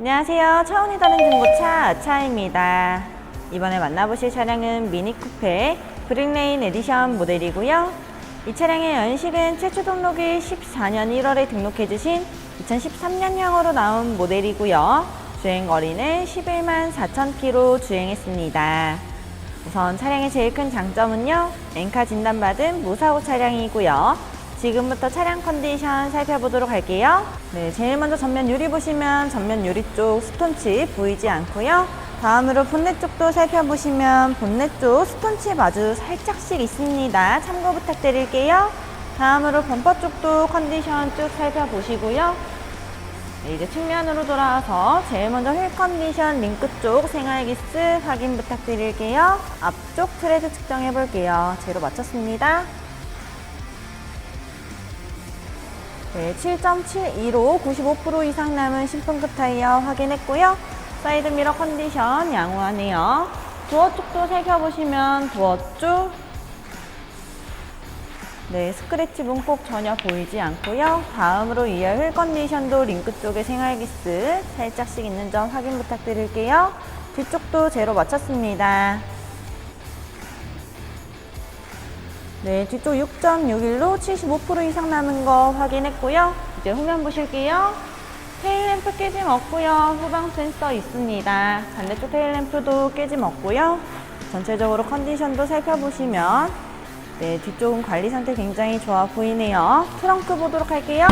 안녕하세요. 차원이 다른 중고차 아차입니다. 이번에 만나보실 차량은 미니 쿠페 브릭레인 에디션 모델이고요. 이 차량의 연식은 최초 등록이 14년 1월에 등록해주신 2013년형으로 나온 모델이고요. 주행 거리는 11만 4천 킬로 주행했습니다. 우선 차량의 제일 큰 장점은요. 엔카 진단받은 무사고 차량이고요. 지금부터 차량 컨디션 살펴보도록 할게요. 네, 제일 먼저 전면 유리 보시면 전면 유리 쪽 스톤칩 보이지 않고요. 다음으로 본넷 쪽도 살펴보시면 본넷 쪽 스톤칩 아주 살짝씩 있습니다. 참고 부탁드릴게요. 다음으로 범퍼 쪽도 컨디션 쭉 살펴보시고요. 네, 이제 측면으로 돌아와서 제일 먼저 휠 컨디션 링크 쪽 생활 기스 확인 부탁드릴게요. 앞쪽 트레드 측정해 볼게요. 제로 맞췄습니다. 네, 7.72로 95% 이상 남은 신품급 타이어 확인했고요. 사이드 미러 컨디션 양호하네요. 도어 쪽도 살펴보시면 도어 쪽 네, 스크래치 문콕 전혀 보이지 않고요. 다음으로 이어 휠 컨디션도 링크 쪽에 생활기스 살짝씩 있는 점 확인 부탁드릴게요. 뒤쪽도 제로 맞췄습니다. 네, 뒤쪽 6.61로 75% 이상 남은 거 확인했고요. 이제 후면 보실게요. 테일램프 깨짐 없고요. 후방 센서 있습니다. 반대쪽 테일램프도 깨짐 없고요. 전체적으로 컨디션도 살펴보시면 네, 뒤쪽은 관리 상태 굉장히 좋아 보이네요. 트렁크 보도록 할게요.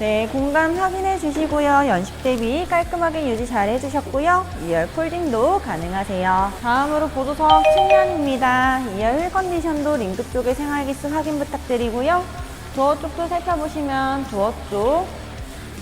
네, 공간 확인해 주시고요. 연식 대비 깔끔하게 유지 잘 해주셨고요. 2열 폴딩도 가능하세요. 다음으로 보조석 측면입니다. 2열 휠 컨디션도 링크 쪽에 생활기스 확인 부탁드리고요. 도어 쪽도 살펴보시면 도어 쪽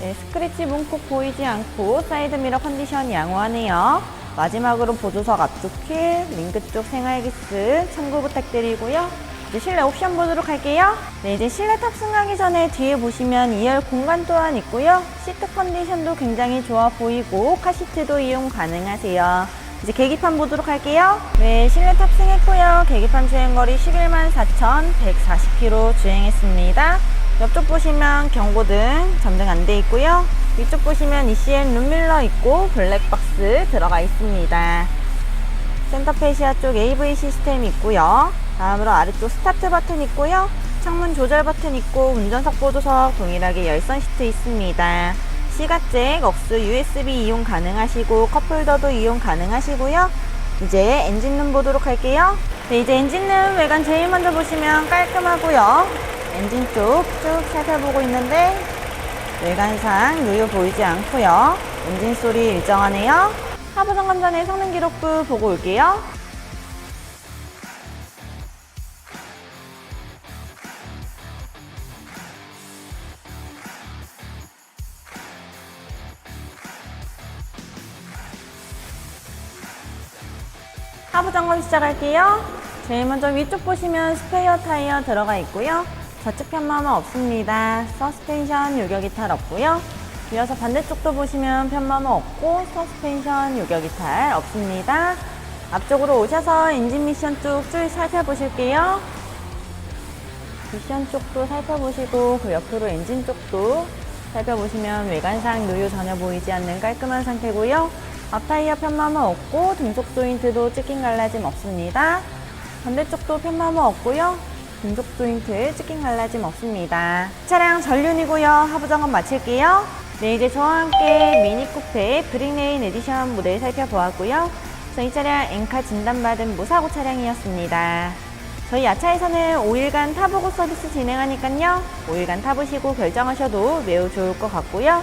네, 스크래치 문콕 보이지 않고 사이드 미러 컨디션 양호하네요. 마지막으로 보조석 앞쪽 휠, 링크 쪽 생활기스 참고 부탁드리고요. 이제 실내 옵션 보도록 할게요. 네, 이제 실내 탑승하기 전에 뒤에 보시면 2열 공간 또한 있고요. 시트 컨디션도 굉장히 좋아 보이고 카시트도 이용 가능하세요. 이제 계기판 보도록 할게요. 네, 실내 탑승했고요. 계기판 주행거리 11만 4,140km 주행했습니다. 옆쪽 보시면 경고등 점등 안 돼 있고요. 위쪽 보시면 ECM 룸밀러 있고 블랙박스 들어가 있습니다. 센터페시아 쪽 AV 시스템 있고요. 다음으로 아래쪽 스타트 버튼 있고요. 창문 조절 버튼 있고 운전석 보조석 동일하게 열선 시트 있습니다. 시가잭, 억스, USB 이용 가능하시고 컵홀더도 이용 가능하시고요. 이제 엔진룸 보도록 할게요. 네, 이제 엔진룸 외관 제일 먼저 보시면 깔끔하고요. 엔진 쪽 쭉 살펴보고 있는데 외관상 누유 보이지 않고요. 엔진 소리 일정하네요. 하부 점검 전에 성능 기록부 보고 올게요. 하부 점검 시작할게요. 제일 먼저 위쪽 보시면 스페어 타이어 들어가 있고요. 좌측 편마모 없습니다. 서스펜션 요격 이 탈 없고요. 이어서 반대쪽도 보시면 편마모 없고 서스펜션 요격 이 탈 없습니다. 앞쪽으로 오셔서 엔진 미션 쪽쭉 살펴보실게요. 미션 쪽도 살펴보시고 그 옆으로 엔진 쪽도 살펴보시면 외관상 누유 전혀 보이지 않는 깔끔한 상태고요. 앞타이어 편마모 없고 등속 조인트도 찍힌 갈라짐 없습니다. 반대쪽도 편마모 없고요. 등속 조인트 찍힌 갈라짐 없습니다. 차량 전륜이고요. 하부 점검 마칠게요. 네, 이제 저와 함께 미니 쿠페 브릭레인 에디션 모델 살펴보았고요. 저희 차량 엔카 진단받은 무사고 차량이었습니다. 저희 야차에서는 5일간 타보고 서비스 진행하니까요. 5일간 타보시고 결정하셔도 매우 좋을 것 같고요.